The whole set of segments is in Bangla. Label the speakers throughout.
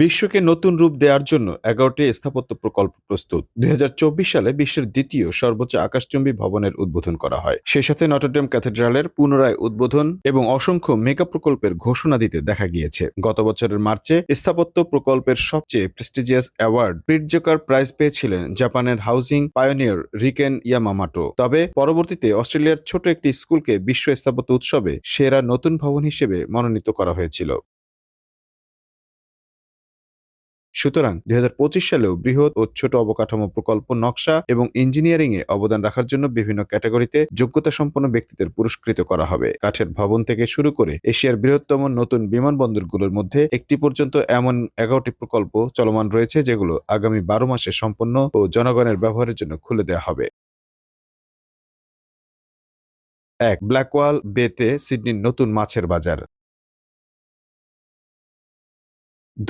Speaker 1: বিশ্বকে নতুন রূপ দেওয়ার জন্য এগারোটি স্থাপত্য প্রকল্প প্রস্তুত। দুই হাজার চব্বিশ সালে বিশ্বের দ্বিতীয় সর্বোচ্চ আকাশচুম্বী ভবনের উদ্বোধন করা হয়। সেই সাথে নটরডেম ক্যাথেড্রালের পুনরায় উদ্বোধন এবং অসংখ্য মেগা প্রকল্পের ঘোষণা দিতে দেখা গিয়েছে। গত বছরের মার্চে স্থাপত্য প্রকল্পের সবচেয়ে প্রেস্টিজিয়াস অ্যাওয়ার্ড প্রিটজোকার প্রাইজ পেয়েছিলেন জাপানের হাউজিং পায়োনিয়র রিকেন ইয়ামামাটো। তবে পরবর্তীতে অস্ট্রেলিয়ার ছোট একটি স্কুলকে বিশ্ব স্থাপত্য উৎসবে সেরা নতুন ভবন হিসেবে মনোনীত করা হয়েছিল। সুতরাং দুই হাজার পঁচিশ সালেও বৃহৎ ও ছোট অবকাঠামো প্রকল্প, নকশা এবং ইঞ্জিনিয়ারিং এ অবদান রাখার জন্য বিভিন্ন ক্যাটাগরিতে যোগ্যতা সম্পন্ন ব্যক্তিদের পুরস্কৃত করা হবে। কাঠের ভবন থেকে শুরু করে এশিয়ার বৃহত্তম নতুন বিমানবন্দরগুলোর মধ্যে একটি পর্যন্ত এমন এগারোটি প্রকল্প চলমান রয়েছে, যেগুলো আগামী বারো মাসে সম্পন্ন ও জনগণের ব্যবহারের জন্য খুলে দেওয়া হবে। এক, ব্ল্যাকওয়াল বেতে সিডনির নতুন মাছের বাজার।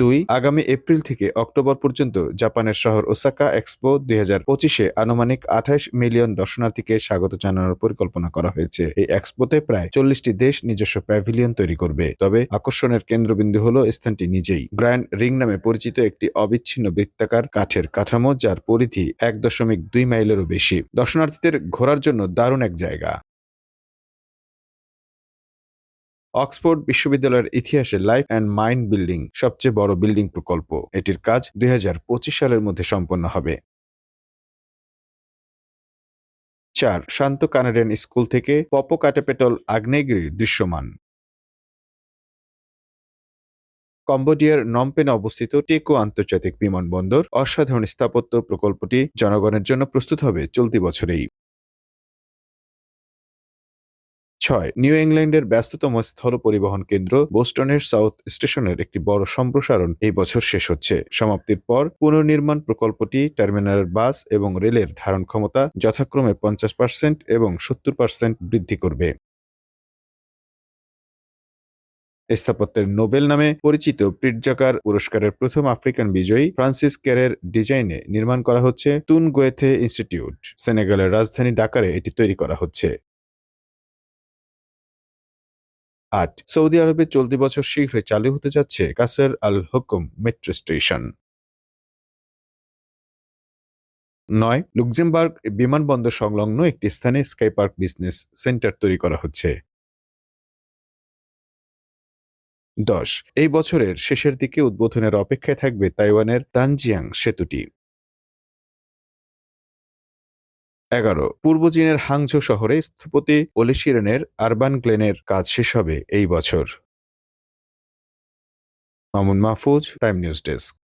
Speaker 1: দুই, আগামী এপ্রিল থেকে অক্টোবর পর্যন্ত জাপানের শহর ওসাকা এক্সপো দুই হাজার পঁচিশে আনুমানিক আঠাশ মিলিয়ন দর্শনার্থীকে স্বাগত জানানোর পরিকল্পনা করা হয়েছে। এই এক্সপোতে প্রায় চল্লিশটি দেশ নিজস্ব প্যাভিলিয়ন তৈরি করবে। তবে আকর্ষণের কেন্দ্রবিন্দু হল স্থানটি নিজেই। গ্র্যান্ড রিং নামে পরিচিত একটি অবিচ্ছিন্ন বৃত্তাকার কাঠের কাঠামো, যার পরিধি এক দশমিক দুই মাইলেরও বেশি। দর্শনার্থীদের ঘোরার জন্য দারুণ এক জায়গা। অক্সফোর্ড বিশ্ববিদ্যালয়ের ইতিহাসে লাইফ অ্যান্ড মাইন্ড বিল্ডিং সবচেয়ে বড় বিল্ডিং প্রকল্প। এটির কাজ দুই হাজার পঁচিশ সালের মধ্যে সম্পন্ন হবে। চার, শান্ত কানাডিয়ান স্কুল থেকে পপো কাটেপেটল আগ্নেয়গিরি দৃশ্যমান। কম্বোডিয়ার নমপেনে অবস্থিত টেকো আন্তর্জাতিক বিমানবন্দর অসাধারণ স্থাপত্য প্রকল্পটি জনগণের জন্য প্রস্তুত হবে চলতি বছরেই। ছয়, নিউ ইংল্যান্ডের ব্যস্ততম স্থল পরিবহন কেন্দ্র বোস্টনের সাউথ স্টেশনের একটি বড় সম্প্রসারণ এই বছর শেষ হচ্ছে। সমাপ্তির পর পুনর্নির্মাণ প্রকল্পটি টার্মিনালের বাস এবং রেলের ধারণ ক্ষমতা যথাক্রমে পঞ্চাশ পার্সেন্ট এবং সত্তর পার্সেন্ট বৃদ্ধি করবে। স্থাপত্যের নোবেল নামে পরিচিত প্রিটজাকার পুরস্কারের প্রথম আফ্রিকান বিজয়ী ফ্রান্সিস ক্যারের ডিজাইনে নির্মাণ করা হচ্ছে তুন গোয়েথে ইনস্টিটিউট। সেনেগালের রাজধানী ডাকারে এটি তৈরি করা হচ্ছে। আট। সৌদি আরবে চলতি বছর শীঘ্রই চালু হতে যাচ্ছে কাসার আল হুকুম মেট্রো স্টেশন। নয়, লুক্সেমবার্গ বিমানবন্দর সংলগ্ন একটি স্থানে স্কাই পার্ক বিজনেস সেন্টার তৈরি করা হচ্ছে। দশ, এই বছরের শেষের দিকে উদ্বোধনের অপেক্ষায় থাকবে তাইওয়ানের তানজিয়াং সেতুটি। এগারো। পূর্ব চীনের হাংঝো শহরে স্থপতি ওলিশিরেনের আরবান গ্লেনের কাজ শেষ হবে এই বছর। Mamun Mahfuz, Time news desk.